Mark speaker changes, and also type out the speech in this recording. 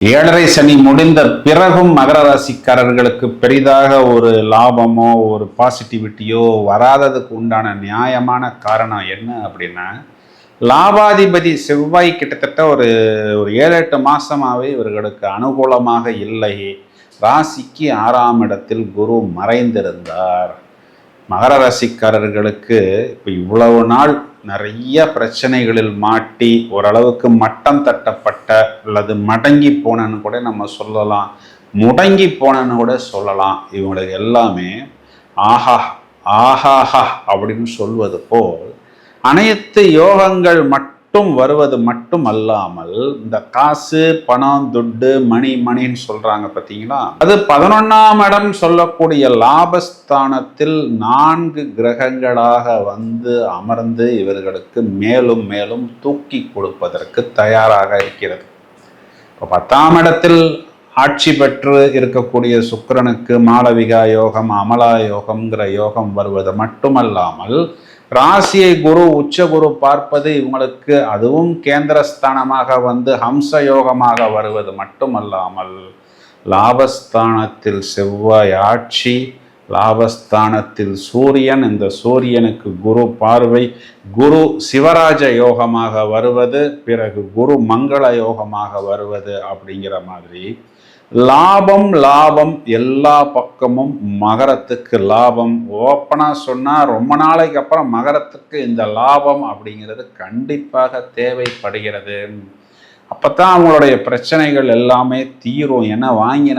Speaker 1: ஏழரை சனி முடிந்த பிறகும் மகர ராசிக்காரர்களுக்கு பெரிதாக ஒரு லாபமோ ஒரு பாசிட்டிவிட்டியோ வராததுக்கு உண்டான நியாயமான காரணம் என்ன அப்படின்னா லாபாதிபதி செவ்வாய் கிட்டத்தட்ட ஒரு ஒரு ஏழு எட்டு மாசமாவே இவர்களுக்கு அனுகூலமாக இல்லை. ராசிக்கு ஆறாம் இடத்தில் குரு மறைந்திருந்தார். மகர ராசிக்காரர்களுக்கு இப்போ இவ்வளவு நாள் நிறைய பிரச்சனைகளில் மாட்டி ஓரளவுக்கு மட்டம் தட்டப்பட்ட அல்லது மடங்கி போனன்னு கூட நம்ம சொல்லலாம். முடங்கி போனன்னு கூட சொல்லலாம். இவங்களுக்கு எல்லாமே ஆஹா ஆஹாஹா அப்படின்னு சொல்வது போல் அனைத்து யோகங்கள் மட்டும் வருவது மட்டும் அல்லாமல் இந்த காசு பணம் துட்டு மணி மணின்னு சொல்றாங்க பார்த்தீங்களா அது பதினொன்னாம் இடம் சொல்லக்கூடிய லாபஸ்தானத்தில் நான்கு கிரகங்களாக வந்து அமர்ந்து இவர்களுக்கு மேலும் மேலும் தூக்கி கொடுப்பதற்கு தயாராக இருக்கிறது. இப்போ பத்தாம் இடத்தில் ஆட்சி பெற்று இருக்கக்கூடிய சுக்கரனுக்கு மாளவிகா யோகம் அமலா யோகம்ங்கிற யோகம் வருவது மட்டுமல்லாமல் ராசியை குரு உச்ச குரு பார்ப்பது இவங்களுக்கு அதுவும் கேந்திரஸ்தானமாக வந்து ஹம்ச யோகமாக வருவது மட்டுமல்லாமல் லாபஸ்தானத்தில் செவ்வாய் ஆட்சி லாபஸ்தானத்தில் சூரியன். இந்த சூரியனுக்கு குரு பார்வை குரு சிவராஜ யோகமாக வருவது பிறகு குரு மங்கள யோகமாக வருவது அப்படிங்கிற மாதிரி. லாபம் லாபம் எல்லா பக்கமும் மகரத்துக்கு லாபம். ஓப்பனாக சொன்னால் ரொம்ப நாளைக்கு அப்புறம் மகரத்துக்கு இந்த லாபம் அப்படிங்கிறது கண்டிப்பாக தேவைப்படுகிறது. அப்போ தான் அவங்களுடைய பிரச்சனைகள் எல்லாமே தீரும். ஏன்னா வாங்கின